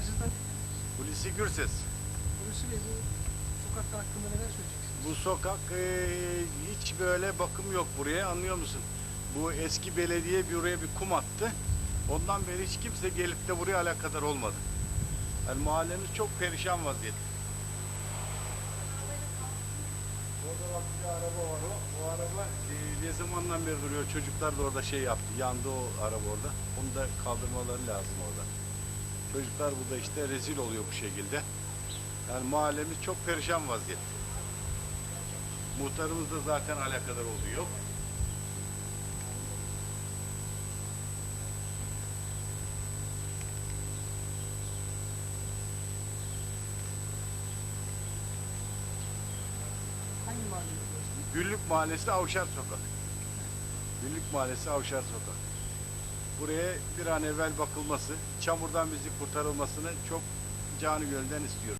karşıdan Hulusi Gürses. Hulusi Bey bu sokakta hakkında neler söyleyeceksiniz? Bu sokak eee, hiç böyle bakım yok buraya anlıyor musun? Bu eski belediye buraya bir kum attı. Ondan beri hiç kimse gelip de buraya alakadar olmadı. Yani mahallemiz çok perişan vaziyette. Orada bak bir araba var o. O araba eee, ne zamandan beri duruyor. Çocuklar da orada şey yaptı. Yandı o araba orada. Onu da kaldırmaları lazım orada. Çocuklar burada işte rezil oluyor bu şekilde. Yani mahallemiz çok perişan vaziyette. Muhtarımız da zaten alakadar oluyor. Güllük Mahallesi Avşar Sokak. Güllük Mahallesi Avşar Sokak. Buraya bir an evvel bakılması, çamurdan bizi kurtarılmasını çok canı gönülden istiyorum.